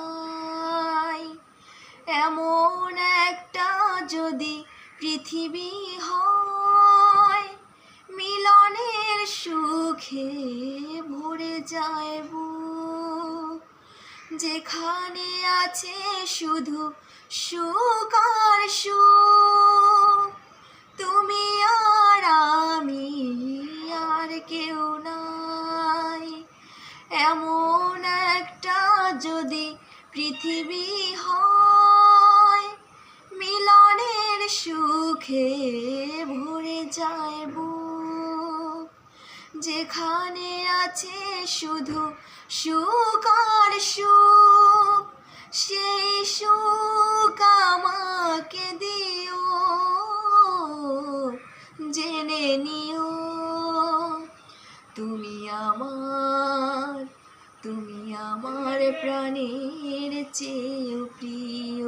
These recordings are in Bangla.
চাই এমন একটা যদি পৃথিবী হয়, মিলনের সুখে ভরে যাইব যেখানে আছে শুধু সুখ আর তুমি আর আমি আর কেউ নাই। এমন একটা যদি পৃথিবী হয়, মিলনের সুখে ভরে যায় বুক। যেখানে আছে শুধু সুখ আর সুখ, সেই সুখ আমাকে দিও। জেনে নিও, তুমি আমার, তুমি আমার প্রাণের চেয়েও প্রিয়।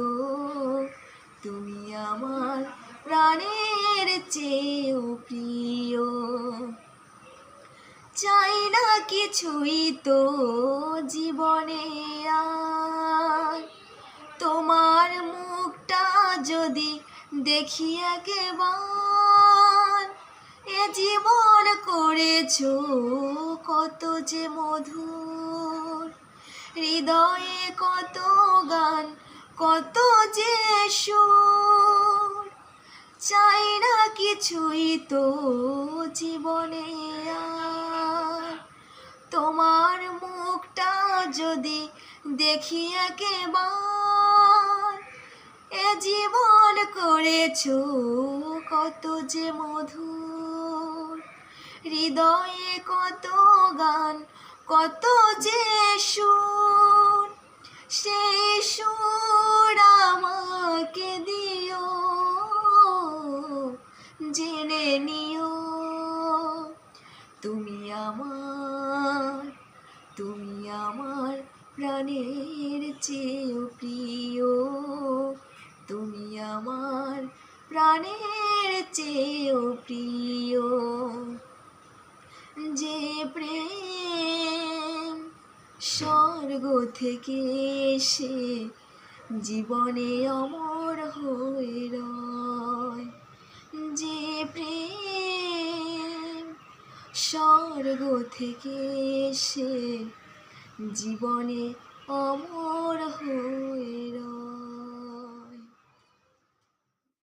তুমি আমার প্রাণের চেয়েও প্রিয়। চাই না কিছুই তো জীবনে আর। তোমার মুখটা যদি দেখি একবার, এ জীবন করেছ কত যে মধুর হৃদয়ে কত গান, কত যে সুর। চাই না কিছুই তো জীবনে আর। তোমার মুখটা যদি দেখি একেবার, এ জীবন করেছ কত যে মধুর। হৃদয়ে কত গান কত যে সুর সেই সুর আমাকে দিও, জেনে নিও। তুমি আমার তুমি আমার প্রাণের চেয়েও প্রিয়। তুমি আমার প্রাণের চেয়েও প্রিয়। যে প্রেম স্বর্গ থেকে এসে জীবনে অমর হয়ে রয়। যে প্রেম স্বর্গ থেকে এসে জীবনে অমর হয়ে